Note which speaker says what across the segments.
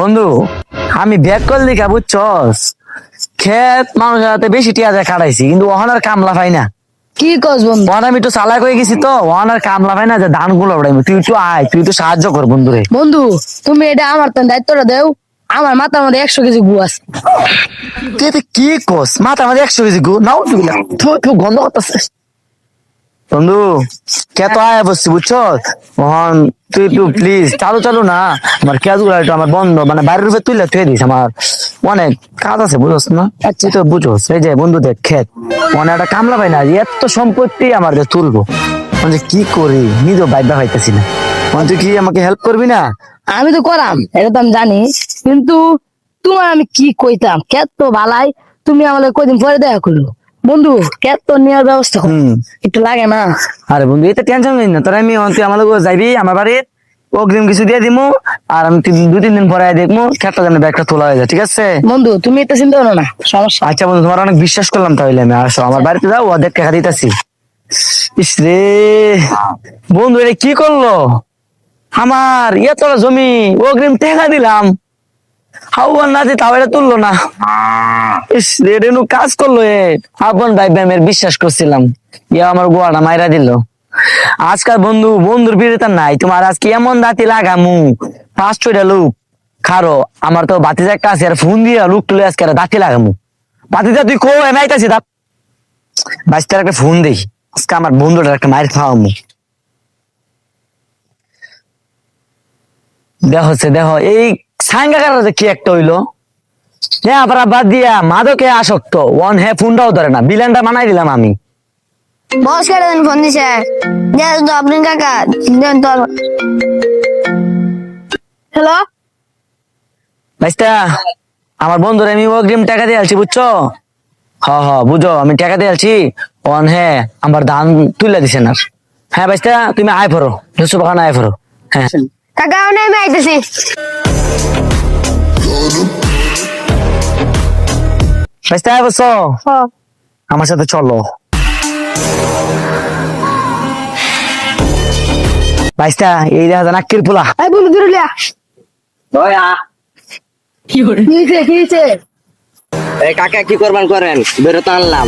Speaker 1: বন্ধু আমি back call দিকা বুঝছস? খেত মানুষের হাতে বেশি টিয়া যায় খাটাইছি কিন্তু ওহানার কামলা পাই না।
Speaker 2: কি কস বন্ধু?
Speaker 1: ওহান আমি একটু চালাক হয়ে গেছি তো ওহানার কামলা পাই না যে ধানগুলো উড়াইবো। তুই একটু আয় তুই একটু সাহায্য কর বন্ধু রে।
Speaker 2: বন্ধু তুমি এটা আমার তো দায়িত্বটা দেও। আমার মাথার মধ্যে একশো কেজি গু আছে।
Speaker 1: তুই কি কস? মাথা আমাদের একশো কেজি গু নাও তুই গন্ধ করতেছিস বন্ধু, কে তো আয় বসছি, বুঝছ? মোহন, তুই একটু প্লিজ চালু চালু না। আমার কেজগুলো আমার বন্ধ মানে বাইরের রূপে তুই দিস আমার। অনেক কাজ আছে বুঝছ না? আচ্ছা তো বুঝোস, এই যে বন্ধু দেখ, খেত। মনে একটা কামলা পাই না, এত সম্পত্তি আমার যে তুলবো। মানে কি করি, নিজেও বাইবা পাইতেছি না। মানে তুই কি আমাকে হেল্প করবি না?
Speaker 2: আমি তো করাম, এটা তো আমি জানি। কিন্তু তোমার আমি কি কইতাম? কেত তো ভালাই তুমি আমাদের কয়দিন পরে দেখা করল? বন্ধু কেত তো নেওয়ার ব্যবস্থা
Speaker 1: হুম।
Speaker 2: একটু লাগে না।
Speaker 1: আরে বন্ধু এটা টেনশন নিস না। তোরা আমি তুই আমার লোক যাইবি আমার বাড়ির অগ্রিম কিছু দিয়ে দিমু আর আমি তিন- দুই তিন দিন পরে দেখব খেটটা যেন ব্যাগটা তোলা হয়ে যায় ঠিক আছে?
Speaker 2: বন্ধু তুমি এটা চিন্তা করো না সমস্যা।
Speaker 1: আচ্ছা বন্ধু তোমার অনেক বিশ্বাস করলাম তাহলে আমি। আসো আমার বাড়িতে যাও অর্ধেক টাকা দিতেছি। ইস রে। বন্ধু এটা কি করল? আমার এত জমি অগ্রিম টাকা দিলাম। হাওয়ান না যে তাও এটা তুললো না। ইস রেনু কাজ করল এ। আপন ভাই বিশ্বাস করছিলাম। আমার গোয়াটা মাইরা দিল। আজকাল বন্ধু, বন্ধুর নাই। তোমার আজকে এমন দাঁতি লাগামু। খারো, আমার তো আর ফোন দিয়ে লোক তুলে আজকে দাঁতি লাগামু। বাতিজা তুই কো একটা ফোন দেই। আজকে আমার বন্ধুটার একটা মায়ের খাওয়ামু। দেখ হচ্ছে দেখো এই সাঙ্গাকার কি একটা হইল? হ্যাঁ আবার বাদ দিয়া মাদকে আসক্ত। ওয়ান হে ফোনটাও ধরে না বিলানটা বানাই দিলাম আমি।
Speaker 3: বস কেটে দেন ফোন দিছে? তো আপনি কাকা দেন তো হ্যালো?
Speaker 1: বাইস্তা আমার বন্ধুরা আমি অগ্রিম টাকা দিয়ে আলছি বুঝছ? হ হ বুঝো আমি টাকা দিয়ে আলছি। ওয়ান হ্যাঁ আমার ধান তুলে দিছে না হ্যাঁ বাইস্তা তুমি আয় ফরো দুশো বাগান আয় ফরো হ্যাঁ।
Speaker 3: কাকা আমি আইতেছি।
Speaker 1: বসো আমার সাথে চলো। বাইস্তা এই দেখা যায় নাক্কির পোলা
Speaker 2: এই বন্ধু দূরে লিয়া কি হয়েছে কি হয়েছে
Speaker 4: এই কাকা কি করবেন করেন? বেরোতে আনলাম।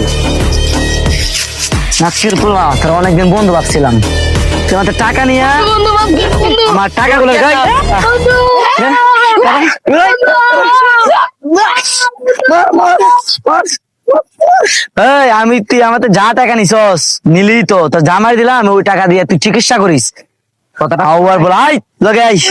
Speaker 1: নাক্কির পোলা তার অনেকদিন বন্ধু ভাবছিলাম। তুই টাকা নিয়ে আমার টাকাগুলো হ্যাঁ? আমি তুই আমাদের যা টাকা নিছস, নিলি তো। তোর জামাই দিলাম, ওই টাকা দিয়ে তুই চিকিৎসা করিস। কথাটা আবার বল। আই লগে আইস